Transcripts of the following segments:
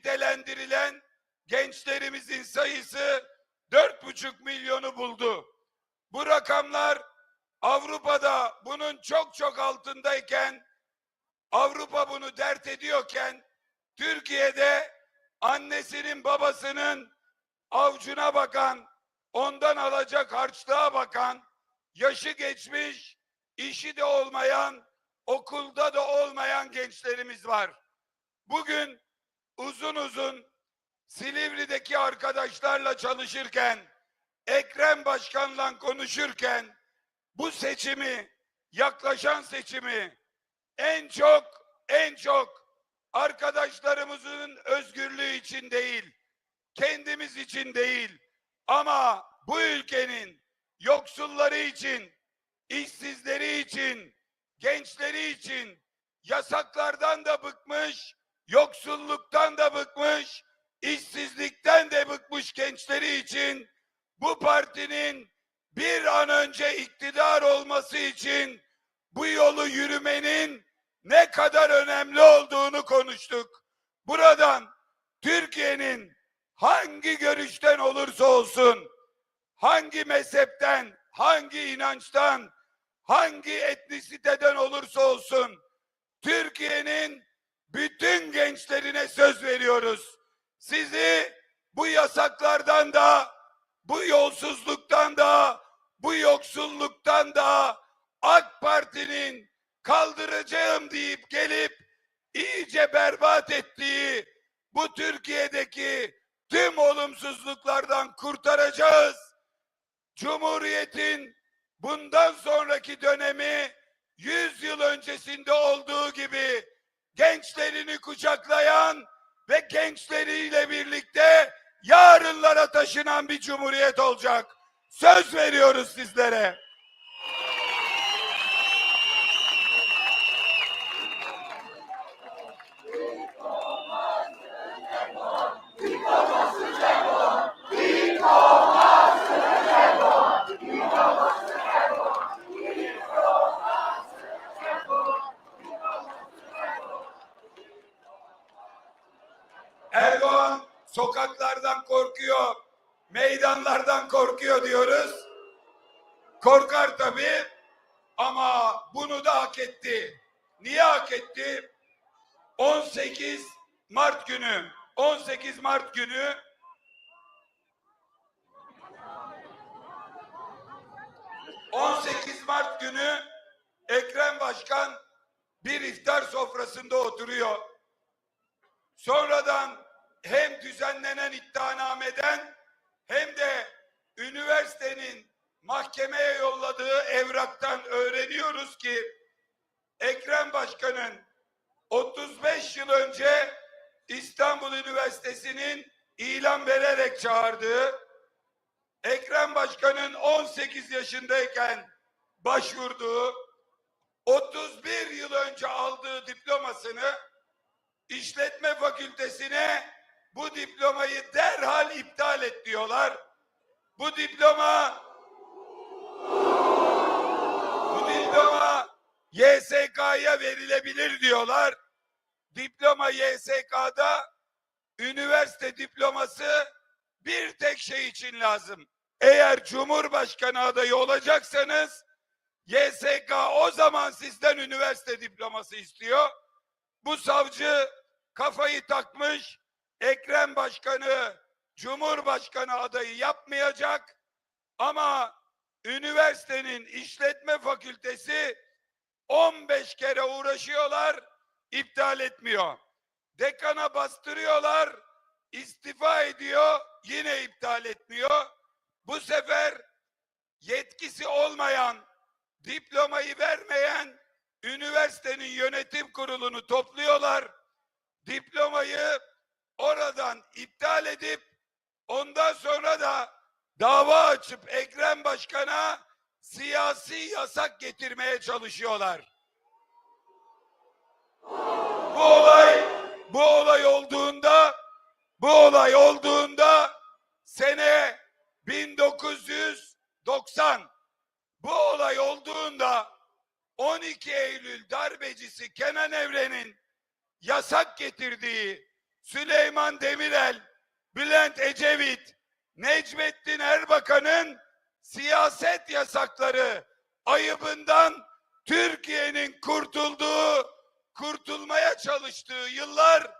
nitelendirilen gençlerimizin sayısı dört buçuk milyonu buldu. Bu rakamlar Avrupa'da bunun çok çok altındayken Avrupa bunu dert ediyorken Türkiye'de annesinin babasının avcuna bakan, ondan alacak harçlığa bakan, yaşı geçmiş, işi de olmayan, okulda da olmayan gençlerimiz var. Bugün uzun uzun Silivri'deki arkadaşlarla çalışırken, Ekrem Başkan'la konuşurken bu seçimi, yaklaşan seçimi en çok en çok arkadaşlarımızın özgürlüğü için değil, kendimiz için değil ama bu ülkenin yoksulları için, işsizleri için, gençleri için yasaklardan da bıkmış, yoksulluktan da bıkmış, işsizlikten de bıkmış gençleri için bu partinin bir an önce iktidar olması için bu yolu yürümenin ne kadar önemli olduğunu konuştuk. Buradan Türkiye'nin hangi görüşten olursa olsun, hangi mezhepten, hangi inançtan, hangi etnisiteden olursa olsun Türkiye'nin bütün gençlerine söz veriyoruz. Sizi bu yasaklardan da, bu yolsuzluktan da, bu yoksulluktan da AK Parti'nin kaldıracağım deyip gelip iyice berbat ettiği bu Türkiye'deki tüm olumsuzluklardan kurtaracağız. Cumhuriyetin bundan sonraki dönemi 100 yıl öncesinde olduğu gibi gençlerini kucaklayan ve gençleriyle birlikte yarınlara taşınan bir cumhuriyet olacak. Söz veriyoruz sizlere. Meydanlardan korkuyor diyoruz. Korkar tabii ama bunu da hak etti. Niye hak etti? 18 Mart günü, 18 Mart günü ...18 Mart günü Ekrem Başkan bir iftar sofrasında oturuyor. Sonradan hem düzenlenen iddianameden hem de üniversitenin mahkemeye yolladığı evraktan öğreniyoruz ki Ekrem Başkan'ın 35 yıl önce İstanbul Üniversitesi'nin ilan vererek çağırdığı Ekrem Başkan'ın 18 yaşındayken başvurduğu 31 yıl önce aldığı diplomasını işletme fakültesine bu diplomayı derhal iptal et diyorlar. Bu diploma bu diploma YSK'ya verilebilir diyorlar. Diploma YSK'da üniversite diploması bir tek şey için lazım. Eğer Cumhurbaşkanı adayı olacaksanız YSK o zaman sizden üniversite diploması istiyor. Bu savcı kafayı takmış. Ekrem Başkanı Cumhurbaşkanı adayı yapmayacak. Ama üniversitenin işletme fakültesi 15 kere uğraşıyorlar, iptal etmiyor. Dekana bastırıyorlar, istifa ediyor, yine iptal etmiyor. Bu sefer yetkisi olmayan, diplomayı vermeyen üniversitenin yönetim kurulunu topluyorlar. Diplomayı oradan iptal edip ondan sonra da dava açıp Ekrem Başkan'a siyasi yasak getirmeye çalışıyorlar. Bu olay bu olay olduğunda bu olay olduğunda sene 1990 bu olay olduğunda 12 Eylül darbecisi Kenan Evren'in yasak getirdiği Süleyman Demirel, Bülent Ecevit, Necmettin Erbakan'ın siyaset yasakları ayıbından Türkiye'nin kurtulduğu, kurtulmaya çalıştığı yıllar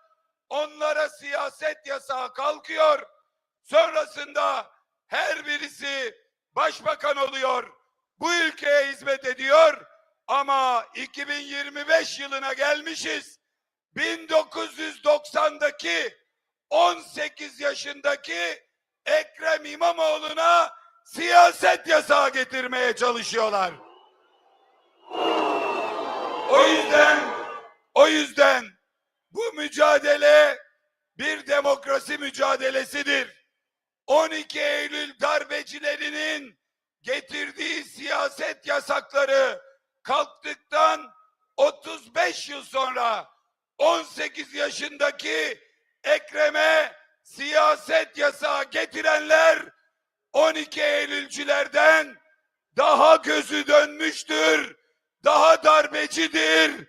onlara siyaset yasağı kalkıyor. Sonrasında her birisi başbakan oluyor. Bu ülkeye hizmet ediyor ama 2025 yılına gelmişiz. 1990'daki 18 yaşındaki Ekrem İmamoğlu'na siyaset yasağı getirmeye çalışıyorlar. O yüzden o yüzden bu mücadele bir demokrasi mücadelesidir. 12 Eylül darbecilerinin getirdiği siyaset yasakları kalktıktan 35 yıl sonra 18 yaşındaki Ekrem'e siyaset yasağı getirenler 12 Eylülcülerden daha gözü dönmüştür, daha darbecidir,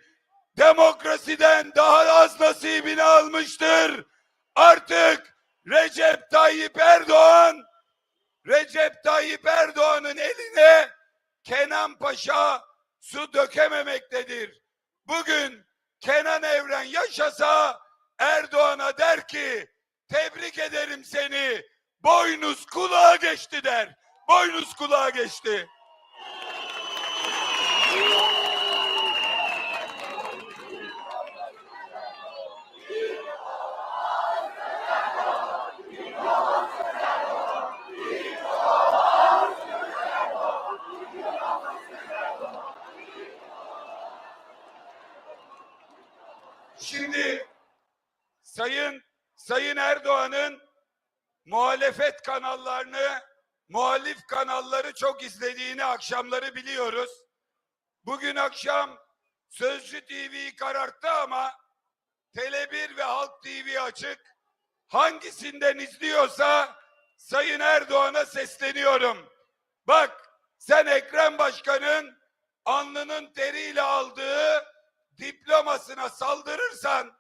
demokrasiden daha az nasibini almıştır. Artık Recep Tayyip Erdoğan, Recep Tayyip Erdoğan'ın eline Kenan Paşa su dökememektedir. Bugün Kenan Evren yaşasa Erdoğan'a der ki tebrik ederim seni boynuz kulağa geçti der. Boynuz kulağa geçti. Şimdi Sayın Sayın Erdoğan'ın muhalefet kanallarını, muhalif kanalları çok izlediğini akşamları biliyoruz. Bugün akşam Sözcü TV'yi kararttı ama Tele1 ve Halk TV açık. Hangisinden izliyorsa Sayın Erdoğan'a sesleniyorum. Bak sen Ekrem Başkan'ın alnının teriyle aldığı diplomasına saldırırsan,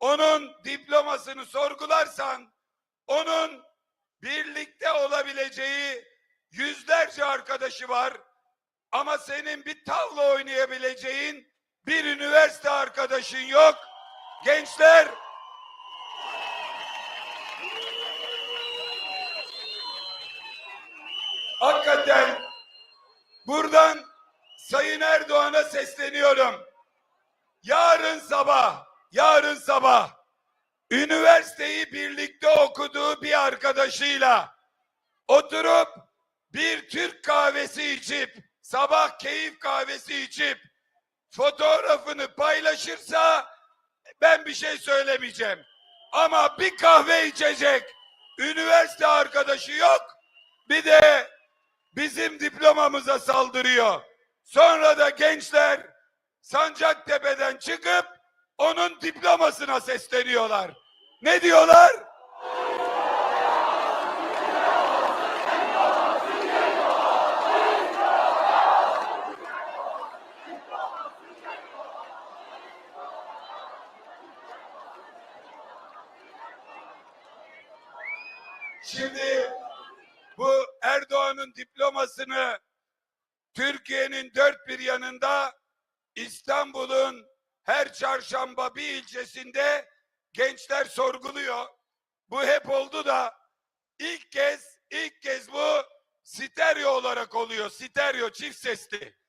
onun diplomasını sorgularsan, onun birlikte olabileceği yüzlerce arkadaşı var. Ama senin bir tavla oynayabileceğin bir üniversite arkadaşın yok. Gençler hakikaten buradan Sayın Erdoğan'a sesleniyorum. Yarın sabah, yarın sabah üniversiteyi birlikte okuduğu bir arkadaşıyla oturup bir Türk kahvesi içip sabah keyif kahvesi içip fotoğrafını paylaşırsa ben bir şey söylemeyeceğim. Ama bir kahve içecek üniversite arkadaşı yok. Bir de bizim diplomamıza saldırıyor. Sonra da gençler Sancaktepe'den çıkıp onun diplomasına sesleniyorlar. Ne diyorlar? Şimdi bu Erdoğan'ın diplomasını Türkiye'nin dört bir yanında İstanbul'un her çarşamba bir ilçesinde gençler sorguluyor. Bu hep oldu da ilk kez ilk kez bu stereo olarak oluyor. Stereo çift sesli.